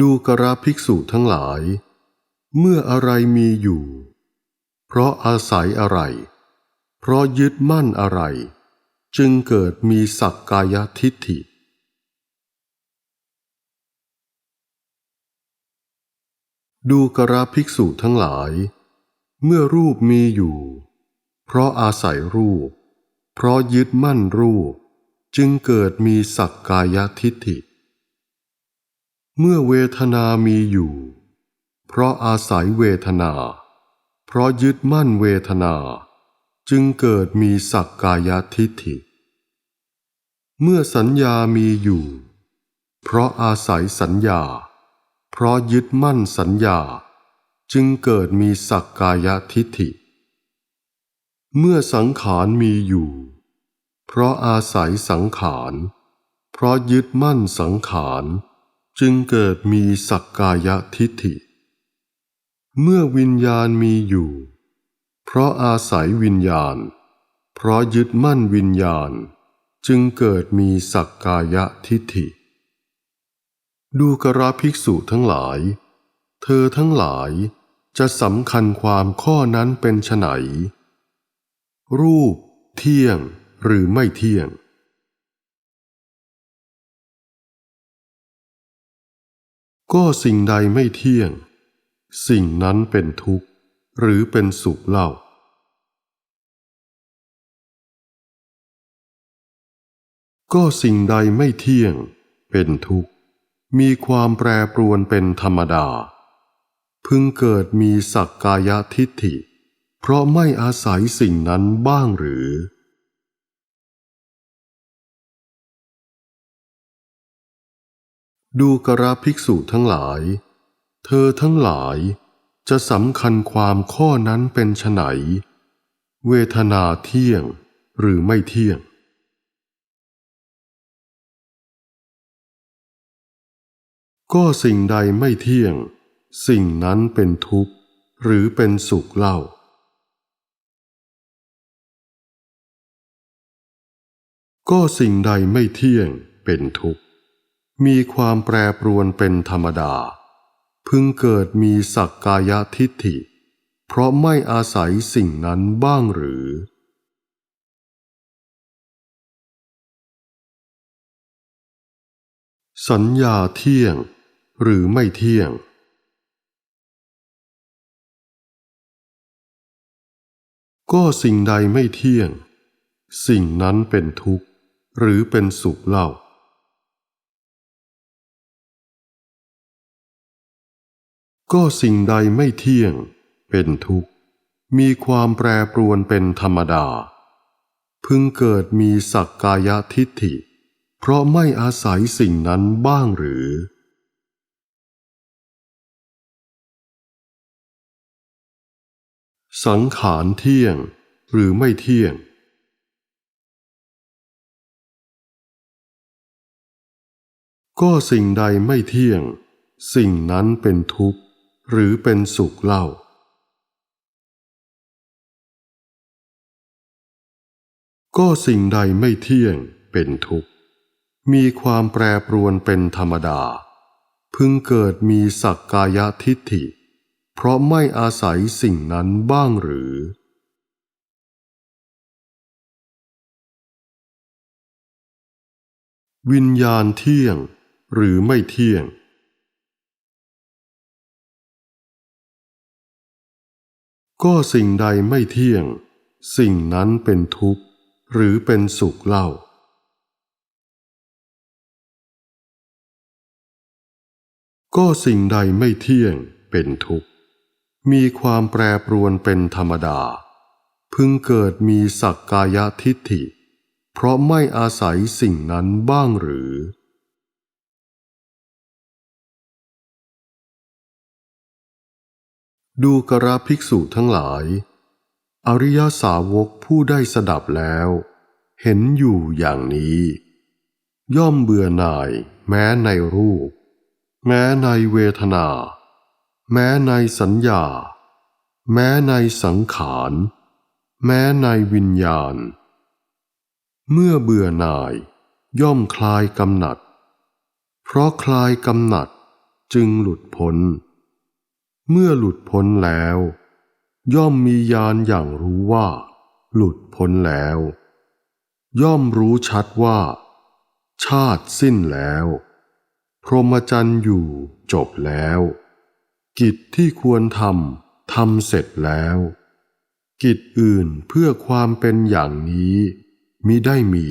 ดูกระภิกษุทั้งหลาย เมื่ออะไรมีอยู่ เพราะอาศัยอะไร เพราะยึดมั่นอะไร จึงเกิดมีสักกายทิฏฐิ ดูกระภิกษุทั้งหลาย เมื่อรูปมีอยู่ เพราะอาศัยรูป เพราะยึดมั่นรูป จึงเกิดมีสักกายทิฏฐิ เมื่อเวทนามีอยู่ เพราะอาศัยเวทนา เพราะยึดมั่นเวทนา จึงเกิดมีสักกายทิฏฐิ เมื่อสัญญามีอยู่ เพราะอาศัยสัญญา เพราะยึดมั่นสัญญา จึงเกิดมีสักกายทิฏฐิ เมื่อสังขารมีอยู่ เพราะอาศัยสังขาร เพราะยึดมั่นสังขาร จึงเกิดมีสักกายทิฏฐิ เมื่อวิญญาณมีอยู่ เพราะอาศัยวิญญาณ เพราะยึดมั่นวิญญาณ จึงเกิดมีสักกายทิฏฐิ ดูกระภิกษุทั้งหลาย เธอทั้งหลายจะสำคัญความข้อนั้นเป็นไฉนรูปเที่ยงหรือไม่เที่ยง ก็สิ่งใดไม่เที่ยง สิ่งนั้นเป็นทุกข์ หรือเป็นสุขเล่า ก็สิ่งใดไม่เที่ยง เป็นทุกข์ มีความแปรปรวนเป็นธรรมดา พึงเกิดมีสักกายทิฏฐิ เพราะไม่อาศัยสิ่งนั้นบ้างหรือ ดูกระภิกษุทั้งหลาย เธอทั้งหลายจะสำคัญความข้อนั้นเป็นไฉนเวทนาเที่ยงหรือไม่เที่ยง ก็สิ่งใดไม่เที่ยง สิ่งนั้นเป็นทุกข์หรือเป็นสุขเล่า ก็สิ่งใดไม่เที่ยงเป็นทุกข์ มีความแปรปรวนเป็นธรรมดา พึงเกิดมีสักกายทิฏฐิ เพราะไม่อาศัยสิ่งนั้นบ้างหรือ สัญญาเที่ยงหรือไม่เที่ยง ก็สิ่งใดไม่เที่ยง สิ่งนั้นเป็นทุกข์ หรือเป็นสุขเล่า ก็สิ่งใดไม่เที่ยง เป็นทุกข์ มีความแปรปรวนเป็นธรรมดา พึงเกิดมีสักกายทิฏฐิ เพราะไม่อาศัยสิ่งนั้นบ้างหรือ สังขารเที่ยงหรือไม่เที่ยงก็สิ่งใดไม่เที่ยง สิ่งนั้นเป็นทุกข์ หรือเป็นสุขเล่า ก็สิ่งใดไม่เที่ยงเป็นทุกข์ มีความแปรปรวนเป็นธรรมดา พึงเกิดมีสักกายทิฏฐิ เพราะไม่อาศัยสิ่งนั้นบ้างหรือ วิญญาณเที่ยงหรือไม่เที่ยง ก็สิ่งใดไม่เที่ยง สิ่งนั้นเป็นทุกข์ หรือเป็นสุขเล่า ก็สิ่งใดไม่เที่ยงเป็นทุกข์ มีความแปรปรวนเป็นธรรมดา พึงเกิดมีสักกายทิฏฐิ เพราะไม่อาศัยสิ่งนั้นบ้างหรือ ดูกระภิกษุทั้งหลาย อริยสาวกผู้ได้สดับแล้ว เห็นอยู่อย่างนี้ ย่อมเบื่อหน่ายแม้ในรูป แม้ในเวทนา แม้ในสัญญา แม้ในสังขาร แม้ในวิญญาณ เมื่อเบื่อหน่าย ย่อมคลายกำหนัด เพราะคลายกำหนัดจึงหลุดพ้น เมื่อหลุดพ้นแล้ว ย่อมมีญาณอย่างรู้ว่า หลุดพ้นแล้ว ย่อมรู้ชัดว่า ชาติสิ้นแล้ว พรหมจรรย์อยู่จบแล้ว กิจที่ควรทำทำเสร็จแล้ว กิจอื่นเพื่อความเป็นอย่างนี้มิได้มี